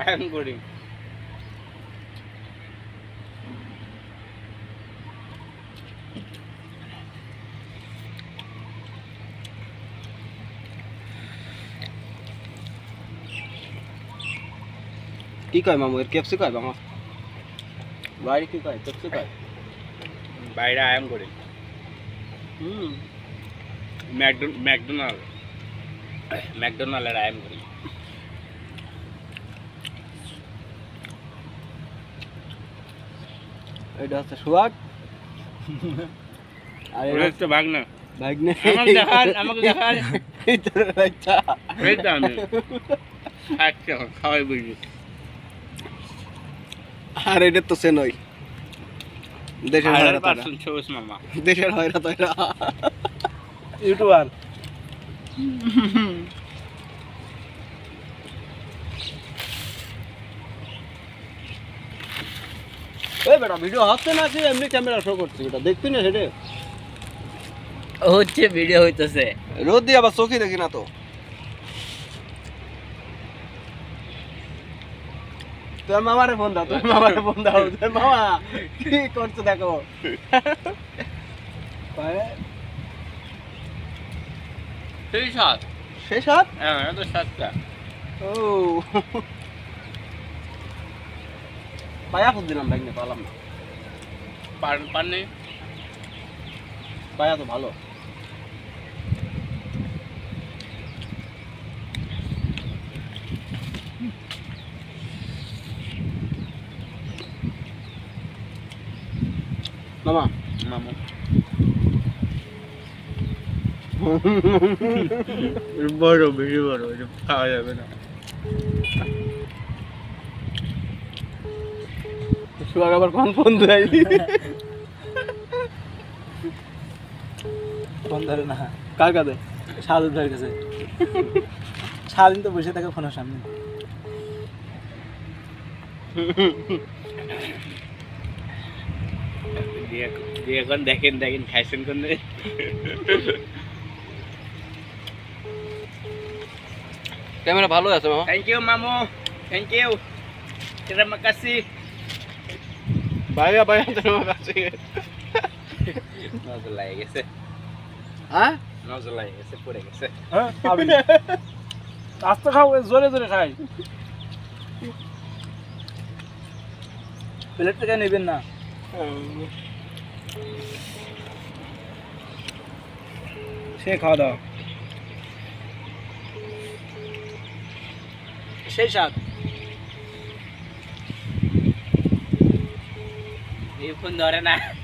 Ion করি কি কয় মামু? এর কেপসি কয় মামা? বাড়ি কি কয়? কেপসি কয়? বাইরে আয়ন করি হুম। ম্যাকডোনাল্ড। ম্যাকডোনাল্ডের করি। এটা হচ্ছে আর এটা হচ্ছে ভাগ না ভাগ্নে। আমাকে দেখান আমাকে দেখান। এই তোর বাচ্চা। এই তো আমি। আচ্ছা খাওয়াই বুঝি আর এটা তো সে নয়। দেশের হয়রা তো পার্সেন্ট সবুজ মামা। দেশের হয়রা তো ইউটিউবার। এই বেটা ভিডিও হচ্ছে না যে এমনি ক্যামেরা শো করছে বেটা দেখবি না সেটা? হচ্ছে ভিডিও হইতেছে। রোদ দিয়ে আবার চোখে দেখি না তো। তোর মামারে ফোন দাও তোর মামারে ফোন দাও তোর মামা কি করছ দেখো? সেই সাত। শেষ হাত হ্যাঁ তো সাতটা। ও। পায়া ফোন দিলাম ব্যাগ নিয়ে পালাম না। পার পার নেই পায়া তো ভালো। মামা। মামু। বড় বেশি বড় এটা খাওয়া যাবে না। সুয়াগ আবার কোন ফোন দেয় ফোন ধরে না। কার কাছে? স্বাধীন ধরে গেছে স্বাধীন তো বসে থাকে ফোনের সামনে। এখন দেখেন দেখেন খাইছেন কোন ক্যামেরা ভালো আছে মামা? থ্যাংক ইউ মামু। থ্যাংক ইউ terima kasih ভাইয়া ভাইয়া তোমার কাছে। নজর লাগে গেছে। হ্যাঁ? নজর লাগে গেছে পড়ে গেছে। হ্যাঁ আস্তে খাও জোরে জোরে খাই। প্লেট থেকে নেবেন না? সে খাওয়া দাওয়া। সেই স্বাদ। ধরে না।